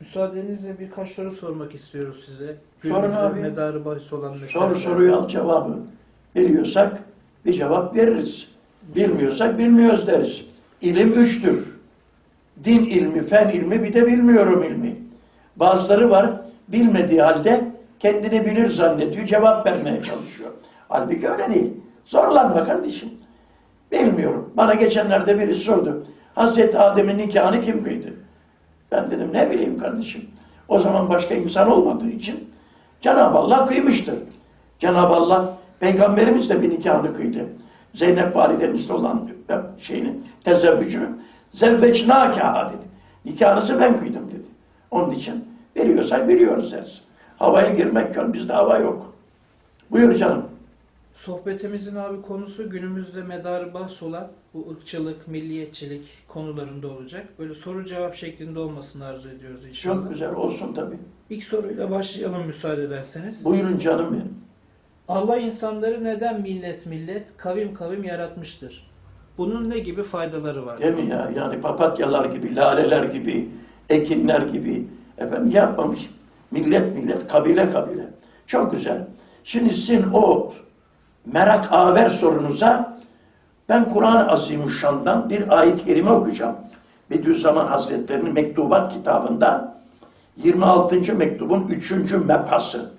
Müsaadenizle birkaç soru sormak istiyoruz size. Sorun Günümüzde abi. medarı bahis olan meseleler. Soru soruyu al cevabı. Biliyorsak bir cevap veririz. Bilmiyorsak bilmiyoruz deriz. İlim üçtür. Din ilmi, fen ilmi bir de bilmiyorum ilmi. Bazıları var bilmediği halde kendini bilir zannediyor, cevap vermeye çalışıyor. Halbuki öyle değil. Zorlanma kardeşim. Bilmiyorum. Bana geçenlerde birisi sordu. Hazreti Adem'in nikahını kim kıydı? Ben dedim ne bileyim kardeşim. O zaman başka insan olmadığı için Cenab-ı Allah kıymıştır. Cenab-ı Allah Peygamberimiz de bir nikahını kıydı. Zeynep validemizle olan şeyini, tezevvücünü. Zevveçnâkâ dedi. Nikahınızı ben kıydım dedi. Onun için biliyorsak biliyoruz deriz. Havaya girmek yok. Bizde hava yok. Buyur canım. Sohbetimizin abi konusu günümüzde medarı bahs olan bu ırkçılık, milliyetçilik konularında olacak. Böyle soru cevap şeklinde olmasını arzu ediyoruz inşallah. Çok güzel olsun tabii. İlk soruyla başlayalım müsaade ederseniz. Buyurun canım benim. Allah insanları neden millet millet, kavim kavim yaratmıştır? Bunun ne gibi faydaları var? Değil mi ya? Yani papatyalar gibi, laleler gibi, ekinler gibi. Efendim yapmamış. Millet millet, kabile kabile. Çok güzel. Şimdi sizin o merak aver sorunuza ben Kur'an-ı Azimüşşan'dan bir ayet-i kerime okuyacağım. Bediüzzaman Hazretleri'nin mektubat kitabında 26. mektubun 3. mebhası.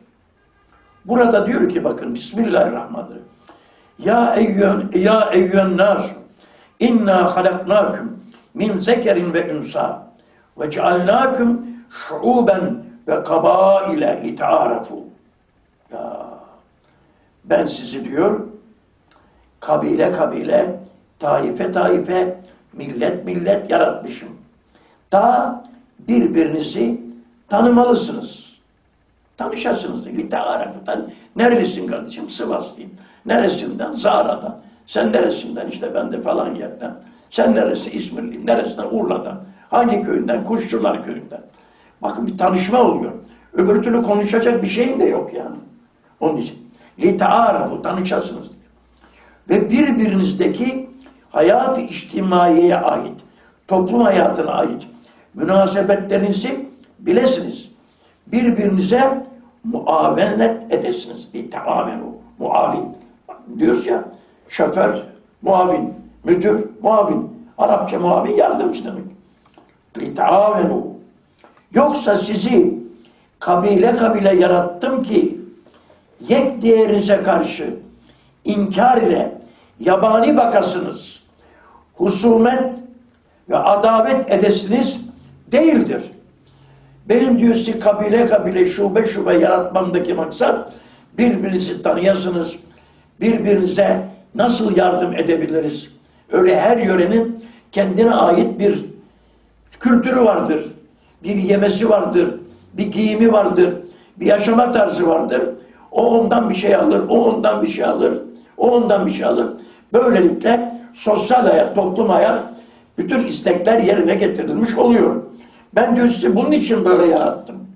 Burada diyor ki bakın Bismillahirrahmanirrahim. Ya eyyühen, ya eyyühen nas inna halaknakum min zekerin ve unsa ve cealnakum şuuben ve kabaile lita'arafu. Ya ben sizi diyor kabile kabile, taife taife, millet millet yaratmışım. Ta birbirinizi tanımalısınız. Tanışasınız. Lita'arafu'dan. Nerelisin kardeşim? Sivaslıyım. Neresinden? Zara'dan. Sen neresinden? İşte ben de falan yerden. Sen neresi? İzmirliyim. Neresinden? Urla'dan. Hangi köyünden? Kuşçular köyünden. Bakın bir tanışma oluyor. Öbür türlü konuşacak bir şeyin de yok yani. Onun için. Lita'arafu tanışasınız diyor. Ve birbirinizdeki hayat-ı içtimaiyeye ait, toplum hayatına ait münasebetlerinizi bilesiniz. Birbirinize muavenet edesiniz. Teamenu, muavin. Diyoruz ya, şoför, muavin, müdür, muavin. Arapça muavin yardımcı demek. Teamenu. Yoksa sizi kabile kabile yarattım ki yek diğerinize karşı inkar ile yabani bakasınız. Husumet ve adavet edesiniz değildir. Benim diyor sizi kabile kabile şube şube yaratmamdaki maksat birbirinizi tanıyasınız. Birbirinize nasıl yardım edebiliriz? Öyle her yörenin kendine ait bir kültürü vardır. Bir yemesi vardır. Bir giyimi vardır. Bir yaşama tarzı vardır. O ondan bir şey alır. O ondan bir şey alır. O ondan bir şey alır. Böylelikle sosyal hayat, toplum hayat bütün istekler yerine getirilmiş oluyor. Ben diyor sizi bunun için böyle yarattım.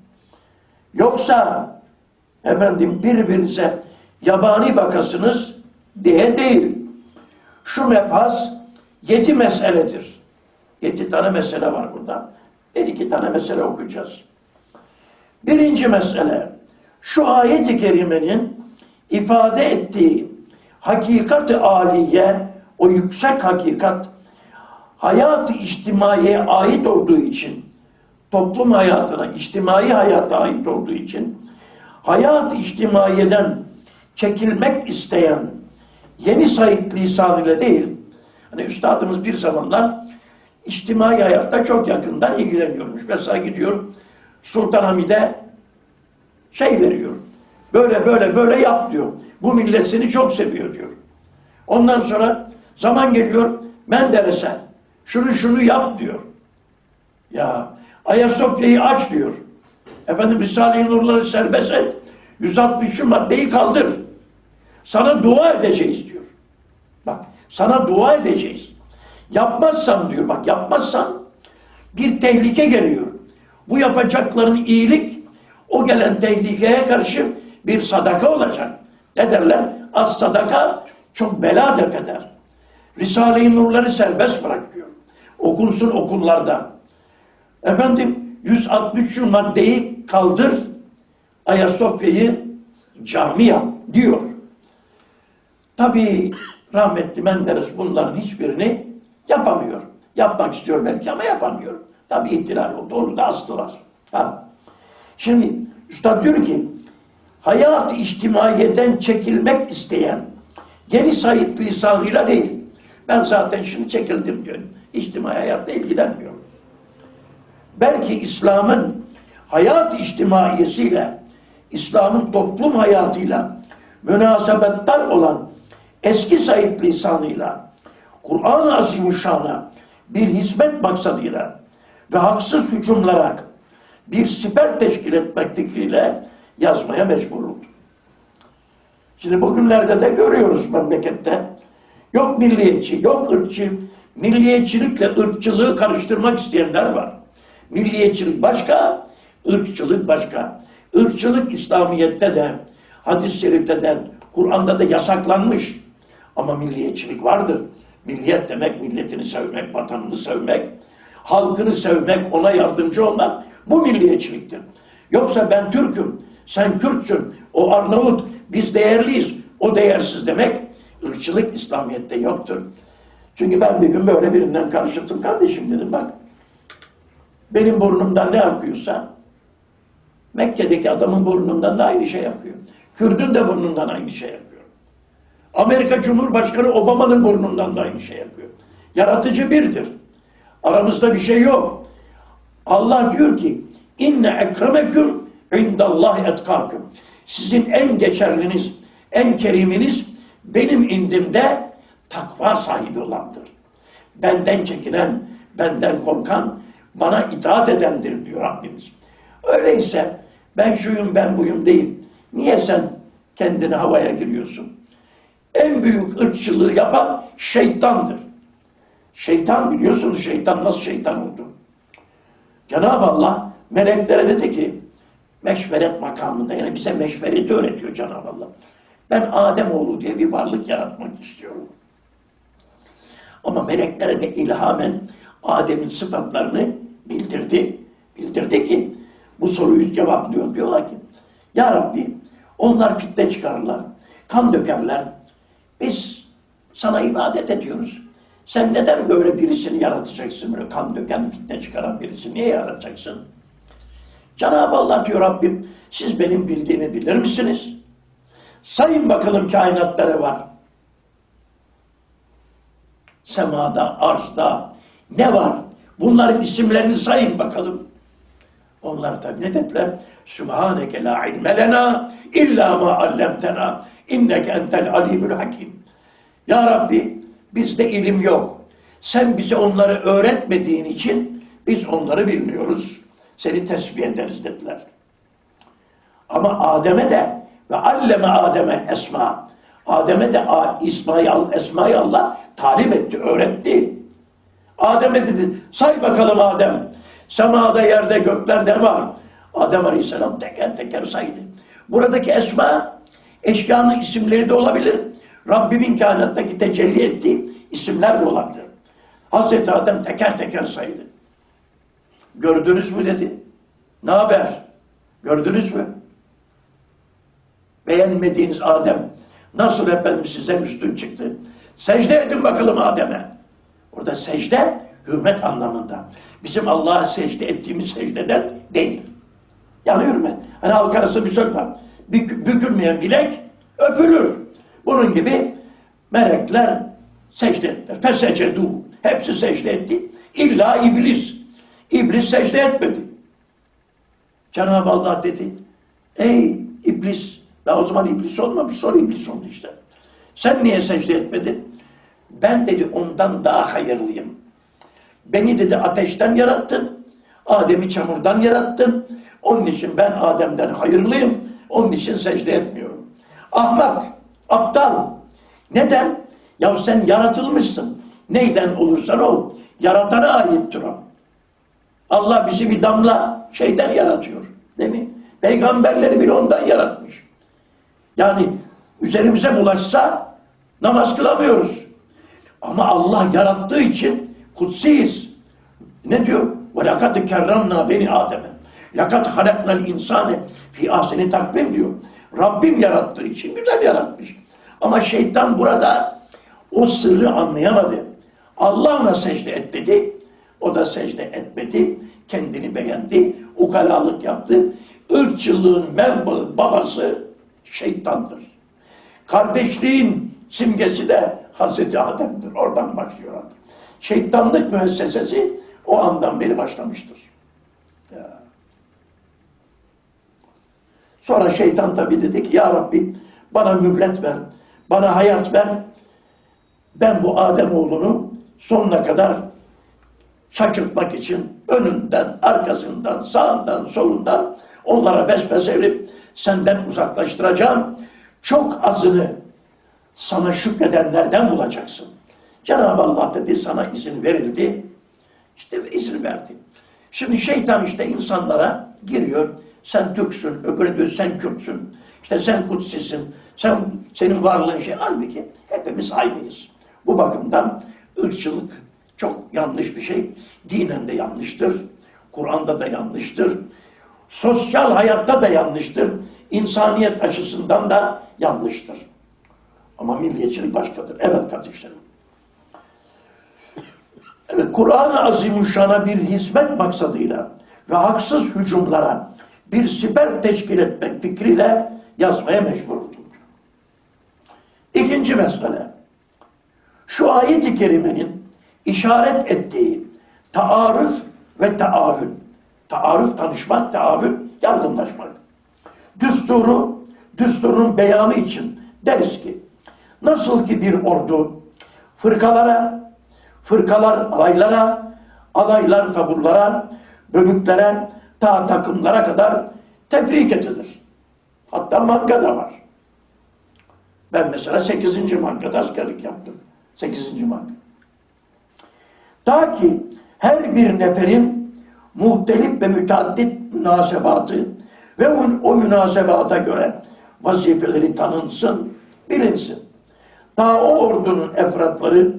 Yoksa efendim birbirinize yabani bakasınız diye değil. Şu mebhas yedi meseledir. Yedi tane mesele var burada. Bir iki tane mesele okuyacağız. Birinci mesele, şu ayet-i kerimenin ifade ettiği hakikat-ı aliye, o yüksek hakikat, hayat-ı içtimaiye ait olduğu için, toplum hayatına, içtimai hayata ait olduğu için, hayat-ı içtimaiyeden çekilmek isteyen yeni Said lisan ile değil, hani üstadımız bir zamanlar içtimai hayatta çok yakından ilgileniyormuş. Mesela gidiyor Sultanahmet'e şey veriyor. Böyle böyle böyle yap diyor. Bu millet seni çok seviyor diyor. Ondan sonra zaman geliyor Menderes'e şunu şunu yap diyor. Ya Ayasofya'yı aç diyor. Efendim Risale-i Nurları serbest et. 163 maddeyi kaldır. Sana dua edeceğiz diyor. Bak sana dua edeceğiz. Yapmazsan diyor bak yapmazsan bir tehlike geliyor. Bu yapacakların iyilik o gelen tehlikeye karşı bir sadaka olacak. Ne derler? Az sadaka çok bela def eder. Risale-i Nurları serbest bırak diyor. Okunsun okullarda. Efendim 163 maddeyi kaldır, Ayasofya'yı cami yap diyor. Tabii rahmetli Menderes bunların hiçbirini yapamıyor. Yapmak istiyor belki ama yapamıyor. Tabii ihtilal oldu. Onu da astılar. Ha. Şimdi Üstad diyor ki hayat içtimaiyeden çekilmek isteyen geniş sayıt lisanıyla değil. Ben zaten şimdi çekildim diyorum. İçtimai hayatla ilgilenmiyorum. Belki İslam'ın hayat içtimaiyesiyle, İslam'ın toplum hayatıyla münasebetler olan eski sayıt lisanıyla, Kur'an-ı Azimüşşan'a bir hizmet maksadıyla ve haksız hücumlara bir siper teşkil etmek fikriyle yazmaya mecbur oldu. Şimdi bugünlerde de görüyoruz memlekette. Yok milliyetçi, yok ırkçı. Milliyetçilikle ırkçılığı karıştırmak isteyenler var. Milliyetçilik başka, ırkçılık başka. Irkçılık İslamiyet'te de, hadis-i şerifte de, Kur'an'da da yasaklanmış. Ama milliyetçilik vardır. Milliyet demek milletini sevmek, vatanını sevmek, halkını sevmek, ona yardımcı olmak bu milliyetçiliktir. Yoksa ben Türk'üm, sen Kürtsün, o Arnavut, biz değerliyiz, o değersiz demek ırkçılık İslamiyet'te yoktur. Çünkü ben bir gün böyle birinden karşılaştım. Kardeşim dedim bak, benim burnumdan ne akıyorsa Mekke'deki adamın burnundan da aynı şey akıyor. Kürdün de burnundan aynı şey yapıyor. Amerika Cumhurbaşkanı Obama'nın burnundan da aynı şey yapıyor. Yaratıcı birdir. Aramızda bir şey yok. Allah diyor ki inne ekremeküm indallahi etkâküm. Sizin en geçerliniz, en keriminiz benim indimde takva sahibi olandır. Benden çekinen, benden korkan, bana itaat edendir diyor Rabbimiz. Öyleyse ben şuyum ben buyum değil. Niye sen kendini havaya giriyorsun? En büyük ırkçılığı yapan şeytandır. Şeytan biliyorsunuz şeytan nasıl şeytan oldu? Cenab-ı Allah meleklere dedi ki meşveret makamında yani bize meşvereti öğretiyor Cenab-ı Allah. Ben Ademoğlu diye bir varlık yaratmak istiyorum. Ama meleklere de ilhamen Adem'in sıfatlarını bildirdi. Bildirdi ki bu soruyu cevaplıyor. Diyorlar ki Ya Rabbi onlar fitne çıkarırlar. Kan dökerler. Biz sana ibadet ediyoruz. Sen neden böyle birisini yaratacaksın? Böyle kan döken, fitne çıkaran birisi. Niye yaratacaksın? Cenab-ı Allah diyor Rabbim, siz benim bildiğimi bilir misiniz? Sayın bakalım kainatta ne var? Semada, arzda ne var? Bunların isimlerini sayın bakalım. Onlar da ne dediler? Sübhaneke la ilme lena illa ma allemtena inneke entel alimul hakim. Ya Rabbi bizde ilim yok. Sen bize onları öğretmediğin için biz onları bilmiyoruz. Seni tesbih ederiz dediler. Ama Adem'e de ve alleme Adem'e esma. Adem'e de İsma'yı al, Esma'yı Allah talim etti, öğretti. Adem'e dedi, say bakalım Adem. Semada, yerde, göklerde var. Adem Aleyhisselam teker teker saydı. Buradaki esma, eşyanın isimleri de olabilir. Rabbimin kainattaki tecelli ettiği isimler de olabilir. Hazreti Adem teker teker saydı. Gördünüz mü dedi. Ne haber? Gördünüz mü? Beğenmediğiniz Adem nasıl efendim sizden üstün çıktı? Secde edin bakalım Adem'e. Orada secde hürmet anlamında. Bizim Allah'a secde ettiğimiz secdeden değil. Yani hürmet. Hani halk arası bir söz var. Bük, bükülmeyen bilek öpülür. Bunun gibi melekler secde ettiler. Fesecedu. Hepsi secde etti. İlla iblis. İblis secde etmedi. Cenab-ı Allah dedi. Ey iblis. Ya o zaman iblis olmamış. Sonra iblis oldu işte. Sen niye secde etmedin? Ben dedi ondan daha hayırlıyım. Beni dedi ateşten yarattın. Adem'i çamurdan yarattın. Onun için ben Adem'den hayırlıyım. Onun için secde etmiyorum. Ahmak, aptal. Neden? Ya sen yaratılmışsın. Neyden olursan ol. Yaratana aittir o. Allah bizi bir damla şeyden yaratıyor. Değil mi? Peygamberleri bile ondan yaratmış. Yani üzerimize bulaşsa namaz kılamıyoruz. Ama Allah yarattığı için kutsiyiz. Ne diyor? Lekad kerramna beni Adem'e. Lekad halaknal insane fi ahseni takvim diyor. Rabbim yarattığı için güzel yaratmış. Ama şeytan burada o sırrı anlayamadı. Allah ona secde et dedi. O da secde etmedi. Kendini beğendi. Ukalalık yaptı. Irkçılığın menbaı babası şeytandır. Kardeşliğin simgesi de Hazreti Adem'dir. Oradan başlıyor artık. Şeytanlık müessesesi o andan beri başlamıştır. Ya. Sonra şeytan tabi dedi ki Ya Rabbi bana mühlet ver, bana hayat ver. Ben bu Adem oğlunu sonuna kadar şaşırtmak için önünden, arkasından, sağından, solundan onlara vesvese verip senden uzaklaştıracağım. Çok azını sana şükredenlerden bulacaksın. Cenab-ı Allah dedi sana izin verildi. İşte izin verdi. Şimdi şeytan işte insanlara giriyor. Sen Türksün, öbürü diyor sen Kürtsün. İşte sen Kutsisin. Sen, senin varlığın şey. Halbuki hepimiz aynıyız. Bu bakımdan ırkçılık çok yanlış bir şey. Dinen de yanlıştır. Kur'an'da da yanlıştır. Sosyal hayatta da yanlıştır. İnsaniyet açısından da yanlıştır. Ama milliyetçilik başkadır. Evet kardeşlerim. Evet, Kur'an-ı Azimuşşan'a bir hizmet maksadıyla ve haksız hücumlara bir siper teşkil etmek fikriyle yazmaya mecburdur. İkinci mesele. Şu ayet-i kerimenin işaret ettiği taarruf ve taavün. Taarruf tanışmak, taavün yardımlaşmak. Düsturu, düsturun beyanı için deriz ki nasıl ki bir ordu fırkalara, fırkalar alaylara, alaylar taburlara, bölüklere, ta takımlara kadar tefrik edilir. Hatta manga da var. Ben mesela 8. mangada askerlik yaptım. 8. manga. Ta ki her bir neferin muhtelif ve müteaddit münasebatı ve o, münasebata göre vazifeleri tanınsın, bilinsin. Ta o ordunun efratları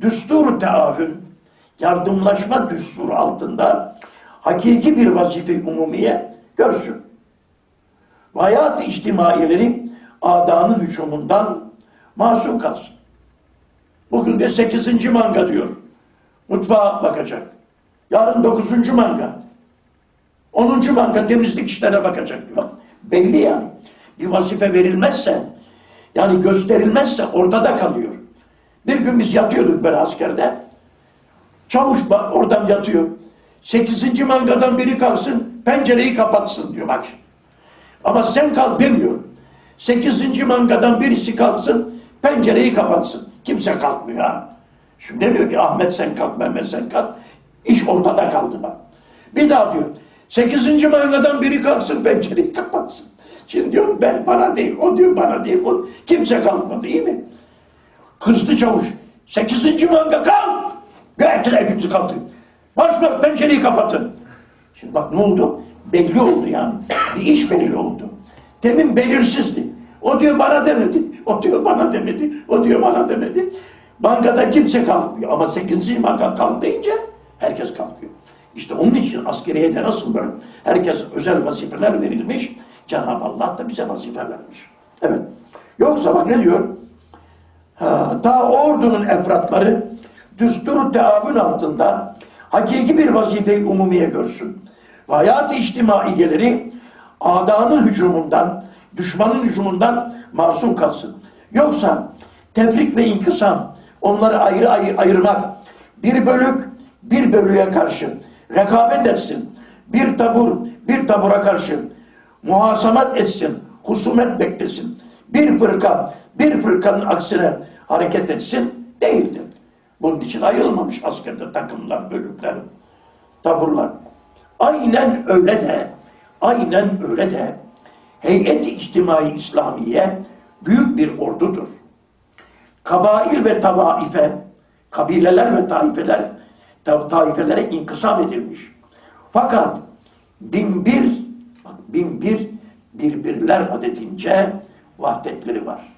düstur teavün, yardımlaşma düsturu altında hakiki bir vazife umumiye görsün. Ve hayat-ı içtimaileri adanın hücumundan masum kalsın. Bugün de 8. manga diyor. Mutfağa bakacak. Yarın 9. manga. 10. manga temizlik işlerine bakacak. Bak, belli yani. Bir vazife verilmezse, yani gösterilmezse ortada kalıyor. Bir gün biz yatıyorduk böyle askerde. Çavuş oradan yatıyor. 8. mangadan biri kalksın, pencereyi kapatsın diyor bak. Ama sen kalk demiyor. 8. mangadan birisi kalksın, pencereyi kapatsın. Kimse kalkmıyor ha. Şimdi diyor ki Ahmet sen kalk, Mehmet sen kalk. İş ortada kaldı bak. Bir daha diyor. 8. mangadan biri kalksın, pencereyi kapatsın. Şimdi diyor ben bana değil, o diyor bana değil. O, kimse kalkmadı iyi mi? Kızdı çavuş. 8. manga kalk. Gayet hepimizi kalktı. Başlar pencereyi kapatın. Şimdi bak ne oldu? Belli oldu yani. Bir iş belli oldu. Demin belirsizdi. O diyor bana demedi. O diyor bana demedi. O diyor bana demedi. Bankada kimse kalkmıyor. Ama 8. banka kalk herkes kalkıyor. İşte onun için askeriyede nasıl böyle herkes özel vazifeler verilmiş. Cenab-ı Allah da bize vazife vermiş. Evet. Yoksa bak ne diyor? Ha, o ordunun efratları düstur teavün altında hakiki bir vazifeyi umumiye görsün. Ve hayat-ı içtimaiyeleri adanın hücumundan, düşmanın hücumundan masum kalsın. Yoksa tefrik ve inkısam, onları ayrı ayrı ayırmak, bir bölük bir bölüye karşı rekabet etsin. Bir tabur bir tabura karşı muhasamat etsin, husumet beklesin. Bir fırka bir fırkanın aksine hareket etsin değildir. Bunun için ayrılmamış askerde takımlar, bölükler, taburlar. Aynen öyle de, aynen öyle de heyet-i içtimai İslamiye büyük bir ordudur. Kabail ve tavaife, kabileler ve taifeler, ta- taifelere inkısam edilmiş. Fakat bin bir, bak bin bir birbirler adedince vahdetleri var.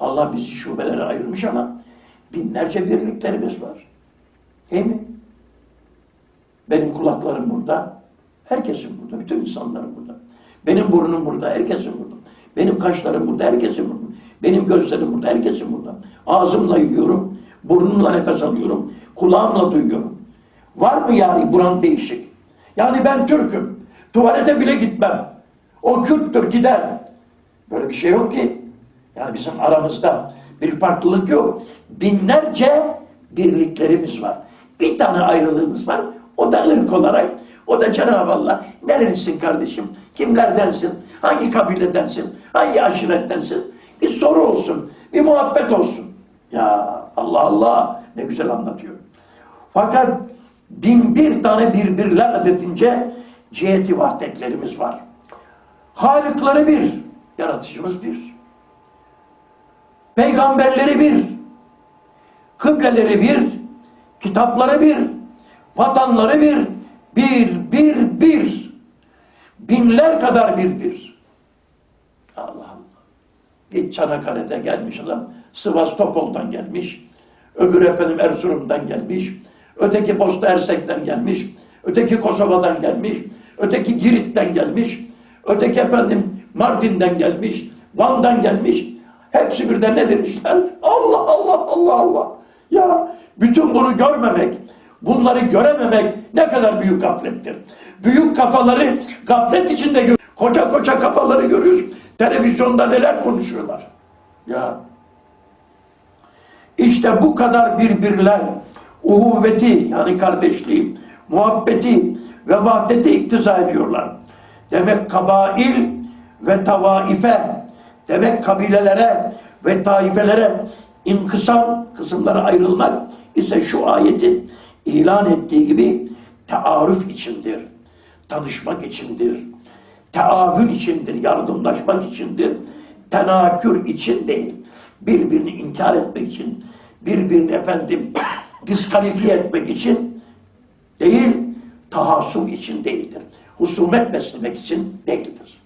Allah bizi şubelere ayırmış ama binlerce birliklerimiz var. Değil mi? Benim kulaklarım burada. Herkesin burada. Bütün insanların burada. Benim burnum burada. Herkesin burada. Benim kaşlarım burada. Herkesin burada. Benim gözlerim burada. Herkesin burada. Ağzımla yiyorum. Burnumla nefes alıyorum. Kulağımla duyuyorum. Var mı yani buran değişik? Yani ben Türk'üm. Tuvalete bile gitmem. O Kürttür gider. Böyle bir şey yok ki. Yani bizim aramızda bir farklılık yok. Binlerce birliklerimiz var. Bir tane ayrılığımız var. O da ırk olarak, o da Cenab-ı Allah. Nerelisin kardeşim? Kimlerdensin? Hangi kabiledensin? Hangi aşirettensin? Bir soru olsun, bir muhabbet olsun. Ya Allah Allah ne güzel anlatıyor. Fakat bin bir tane birbirler adedince ciheti vahdetlerimiz var. Halıkları bir, yaratıcımız bir. Peygamberleri bir, kıbleleri bir, kitapları bir, vatanları bir, bir, bir, bir. Binler kadar bir, bir. Allah Allah. Bir Çanakkale'de gelmiş adam, Sivas Topol'dan gelmiş, öbür efendim Erzurum'dan gelmiş, öteki Bosna Hersek'ten gelmiş, öteki Kosova'dan gelmiş, öteki Girit'ten gelmiş, öteki efendim Mardin'den gelmiş, Van'dan gelmiş. Hepsi birden ne demişler? Allah Allah Allah Allah. Ya bütün bunu görmemek, bunları görememek ne kadar büyük gaflettir. Büyük kafaları gaflet içinde gör. Koca koca kafaları görüyoruz. Televizyonda neler konuşuyorlar. Ya işte bu kadar birbirler uhuvveti yani kardeşliği, muhabbeti ve vahdeti iktiza ediyorlar. Demek kabail ve tavaife, demek kabilelere ve taifelere inkısam kısımlara ayrılmak ise şu ayetin ilan ettiği gibi tearüf içindir, tanışmak içindir, teavün içindir, yardımlaşmak içindir, tenakür için değil. Birbirini inkar etmek için, birbirini efendim diskalifiye etmek için değil, tahassum için değildir. Husumet beslemek için değildir.